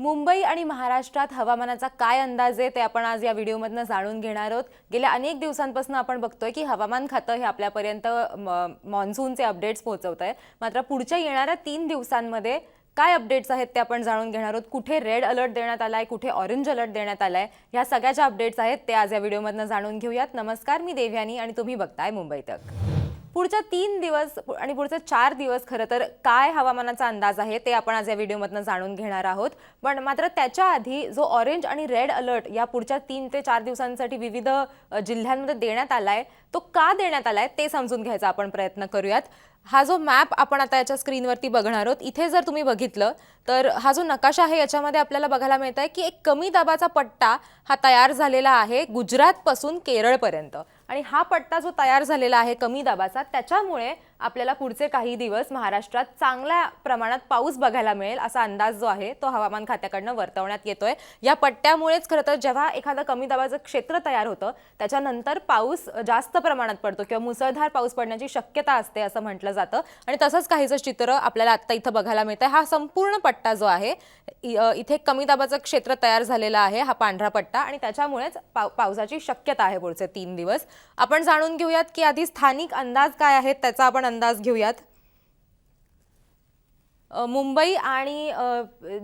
मुंबई आणि महाराष्ट्रात हवामानाचा काय अंदाज आहे ते आपण आज या व्हिडिओमधनं जाणून घेणार आहोत. गेल्या अनेक दिवसांपासून आपण बघतोय की हवामान खातं हे आपल्यापर्यंत मॉन्सूनचे अपडेट्स पोहोचवत आहे. मात्र पुढच्या येणाऱ्या तीन दिवसांमध्ये काय अपडेट्स आहेत ते आपण जाणून घेणार आहोत. कुठे रेड अलर्ट देण्यात आलाय कुठे ऑरेंज अलर्ट देण्यात आलाय ह्या सगळ्या ज्या अपडेट्स आहेत ते आज या व्हिडिओमधनं जाणून घेऊयात. नमस्कार मी देव्यानी आणि तुम्ही बघताय मुंबई तक. पुढच्या तीन दिवस आणि पुढचे चार दिवस खरं तर काय हवामानाचा अंदाज आहे ते आपण आज या व्हिडिओमधनं जाणून घेणार आहोत. पण मात्र त्याच्या आधी जो ऑरेंज आणि रेड अलर्ट या पुढच्या तीन ते चार दिवसांसाठी विविध जिल्ह्यांमध्ये देण्यात आलाय तो का देण्यात आलाय ते समजून घ्यायचा आपण प्रयत्न करूयात. हा जो मॅप आपण आता याच्या स्क्रीनवरती बघणार आहोत इथे जर तुम्ही बघितलं तर हा जो नकाशा आहे याच्यामध्ये आपल्याला बघायला मिळत आहे की एक कमी दाबाचा पट्टा हा तयार झालेला आहे गुजरातपासून केरळपर्यंत. आणि हा पट्टा जो तयार झालेला आहे कमी दाबाचा त्याच्यामुळे आपल्याला पुढचे काही दिवस महाराष्ट्रात चांगल्या प्रमाणात पाऊस बघायला मिळेल असा अंदाज जो आहे तो हवामान खात्याकडनं वर्तवण्यात येतोय. या पट्ट्यामुळेच खरं तर जेव्हा एखादं कमी दाबाचं क्षेत्र तयार होतं त्याच्यानंतर पाऊस जास्त प्रमाणात पडतो किंवा मुसळधार पाऊस पडण्याची शक्यता असते असं म्हटलं जातं. आणि तसंच काहीचं चित्र आपल्याला आत्ता इथं बघायला मिळतं हा संपूर्ण पट्टा जो आहे इ- इथे कमी दाबाचं क्षेत्र तयार झालेलं आहे हा पांढरा पट्टा. आणि त्याच्यामुळेच पाव पावसाची शक्यता आहे पुढचे तीन दिवस. आपण जाणून घेऊयात की आधी स्थानिक अंदाज काय आहेत त्याचा आपण अंदाज घेऊयात. मुंबई आणि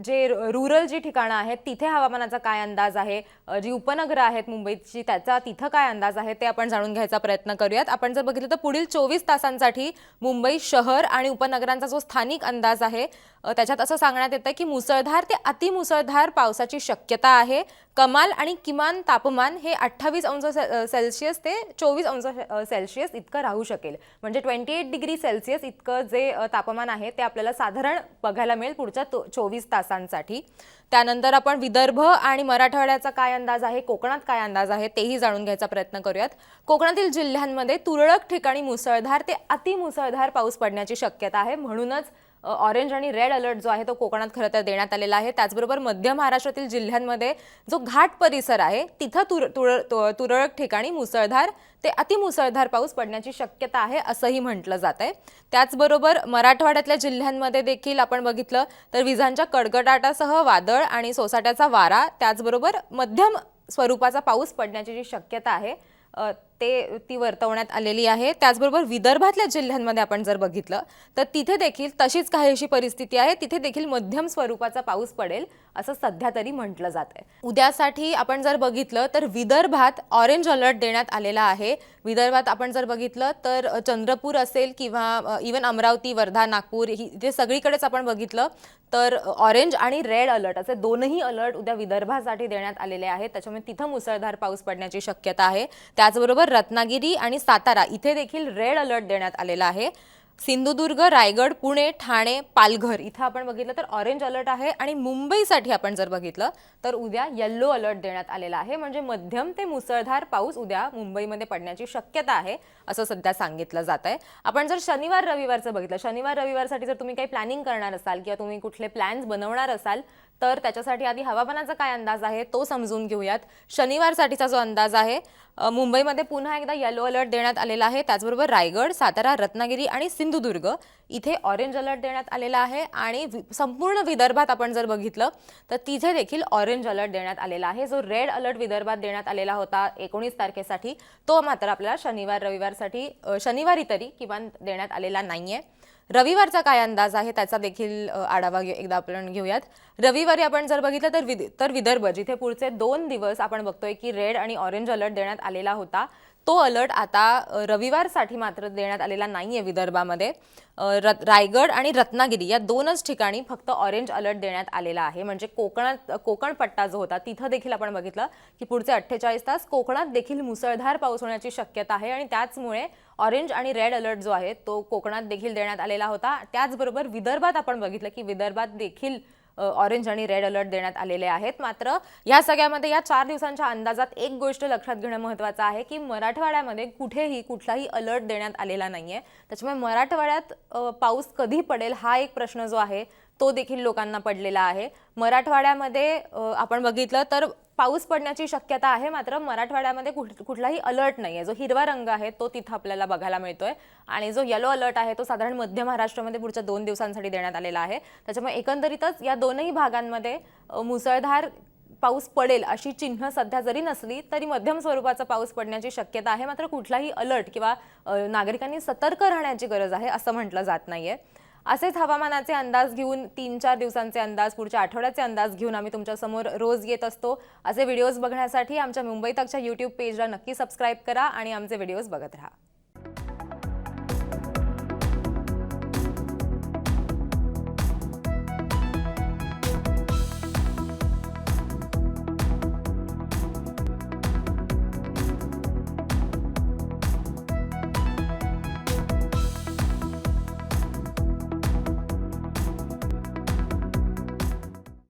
जे रुरल जी ठिकाणं आहेत तिथे हवामानाचा काय अंदाज आहे? जी उपनगरं आहेत मुंबईची त्याचा तिथं काय अंदाज आहे ते आपण जाणून घ्यायचा प्रयत्न करूयात. आपण जर बघितलं तर पुढील चोवीस तासांसाठी मुंबई शहर आणि उपनगरांचा जो स्थानिक अंदाज आहे त्याच्यात असं सांगण्यात येतं की मुसळधार ते अतिमुसळधार पावसाची शक्यता आहे. कमाल आणि किमान तापमान हे अठ्ठावीस अंश सेल्सिअस ते चोवीस अंश सेल्सिअस इतकं राहू शकेल. म्हणजे ट्वेंटी एट डिग्री सेल्सिअस इतकं जे तापमान आहे ते आपल्याला साधारण बघायला मिळेल पुढच्या तो चोवीस तासांसाठी. त्यानंतर आपण विदर्भ आणि मराठवाड्याचा काय अंदाज आहे कोकणात काय अंदाज आहे तेही जाणून घ्यायचा प्रयत्न करूयात. कोकणातील जिल्ह्यांमध्ये तुरळक ठिकाणी मुसळधार ते अतिमुसळधार पाऊस पडण्याची शक्यता आहे. म्हणूनच ऑरेंज आणि रेड अलर्ट जो आहे तो कोकणात खरं तर देण्यात आलेला आहे. त्याचबरोबर मध्य महाराष्ट्रातील जिल्ह्यांमध्ये जो घाट परिसर आहे तिथं तुर तुर तु- तुरळक ठिकाणी मुसळधार ते अतिमुसळधार पाऊस पडण्याची शक्यता आहे असंही म्हटलं जात आहे. त्याचबरोबर मराठवाड्यातल्या जिल्ह्यांमध्ये देखील आपण बघितलं तर विजांच्या कडकडाटासह वादळ आणि सोसाट्याचा वारा त्याचबरोबर मध्यम स्वरूपाचा पाऊस पडण्याची जी शक्यता आहे ते ती वर्तवण्यात आलेली आहे. त्याचबरोबर विदर्भातल्या जिल्ह्यांमध्ये आपण जर बघितलं तर तिथे देखील तशीच काहीशी परिस्थिती आहे. तिथे देखील मध्यम स्वरूपाचा पाऊस पडेल असं सध्या तरी म्हटलं जात आहे. उद्यासाठी आपण जर बघितलं तर विदर्भात ऑरेंज अलर्ट देण्यात आलेला आहे. विदर्भात आपण जर बघितलं तर चंद्रपूर असेल किंवा इवन अमरावती वर्धा नागपूर ही जे सगळीकडेच आपण बघितलं तर ऑरेंज आणि रेड अलर्ट असे दोनही अलर्ट उद्या विदर्भासाठी देण्यात आलेले आहेत. त्याच्यामुळे तिथं मुसळधार पाऊस पडण्याची शक्यता आहे. त्याचबरोबर रत्नागिरी आणि सातारा इथे देखील रेड अलर्ट देण्यात आलेला आहे. सिंधुदुर्ग रायगड पुणे ठाणे पालघर इथं आपण बघितलं तर ऑरेंज अलर्ट आहे आणि मुंबईसाठी आपण जर बघितलं तर उद्या येल्लो अलर्ट देण्यात आलेला आहे. म्हणजे मध्यम ते मुसळधार पाऊस उद्या मुंबईमध्ये पडण्याची शक्यता आहे असं सध्या सांगितलं जात आहे. आपण जर शनिवार रविवारचं बघितलं शनिवार रविवारसाठी जर तुम्ही काही प्लॅनिंग करणार असाल किंवा तुम्ही कुठले प्लॅन्स बनवणार असाल तर त्याच्यासाठी आधी हवामानाचा काय अंदाज आहे तो समजून घेऊयात. शनिवारसाठीचा जो अंदाज आहे मुंबईमध्ये पुन्हा एकदा येलो अलर्ट देण्यात आलेला आहे. त्याचबरोबर रायगड सातारा रत्नागिरी आणि सिंधुदुर्ग इथे ऑरेंज अलर्ट देण्यात आलेला आहे आणि वि- संपूर्ण विदर्भात आपण जर बघितलं तर तिथे देखील ऑरेंज अलर्ट देण्यात आलेला आहे. जो रेड अलर्ट विदर्भात देण्यात आलेला होता एकोणीस तारखेसाठी तो मात्र आपल्याला शनिवार रविवारसाठी शनिवारी तरी किमान देण्यात आलेला नाही आहे रविवारचा काय अंदाज आहे? त्याचा देखील आढावा एकदा आपण घेऊयात. रविवारी आपण जर बघितलं तर विद तर विदर्भ जिथे पुढचे दोन दिवस आपण बघतोय की रेड आणि ऑरेंज अलर्ट देण्यात आलेला होता तो अलर्ट आता रविवारसाठी मात्र देण्यात आलेला नाही आहे विदर्भामध्ये रत- रायगड आणि रत्नागिरी या दोनच ठिकाणी फक्त ऑरेंज अलर्ट देण्यात आलेला आहे. म्हणजे कोकणात कोकण पट्टा जो होता तिथं देखील आपण बघितलं की पुढचे अठ्ठेचाळीस तास कोकणात देखील मुसळधार पाऊस होण्याची शक्यता आहे आणि त्याचमुळे ऑरेंज आणि रेड अलर्ट जो आहे तो कोकणात देखील देण्यात आलेला होता. त्याचबरोबर विदर्भात आपण बघितलं की विदर्भात देखील ऑरेंज आणि रेड अलर्ट देण्यात आलेले आहेत. मात्र या सगळ्यामध्ये या चार दिवसांच्या अंदाजात एक गोष्ट लक्षात घेणं महत्त्वाचं आहे की मराठवाड्यामध्ये कुठेही कुठलाही अलर्ट देण्यात आलेला नाही आहे त्याच्यामुळे मराठवाड्यात पाऊस कधी पडेल हा एक प्रश्न जो आहे तो देखील लोकांना पडलेला आहे. मराठवाड्यामध्ये आपण बघितलं तर पाऊस पडण्याची शक्यता आहे मात्र मराठवाड्यामध्ये कुठ- कुठलाही अलर्ट नाही आहे जो हिरवा रंग आहे तो तिथं आपल्याला बघायला मिळतोय. आणि जो येलो अलर्ट आहे तो साधारण मध्य महाराष्ट्रामध्ये पुढच्या दोन दिवसांसाठी देण्यात आलेला आहे. त्याच्यामुळे एकंदरीतच या दोनही भागांमध्ये मुसळधार पाऊस पडेल अशी चिन्ह सध्या जरी नसली तरी मध्यम स्वरूपाचा पाऊस पडण्याची शक्यता आहे. मात्र कुठलाही अलर्ट किंवा नागरिकांनी सतर्क राहण्याची गरज आहे असं म्हटलं जात नाहीये. असेच हवामानाचे अंदाज घेऊन तीन चार दिवसांचे अंदाज पुढच्या आठवड्याचे अंदाज घेऊन आम्ही तुमच्यासमोर रोज येत असतो. असे व्हिडिओज बघण्यासाठी आमच्या मुंबई तकच्या यूट्यूब पेजला नक्की सबस्क्राईब करा आणि आमचे व्हिडिओज बघत राहा.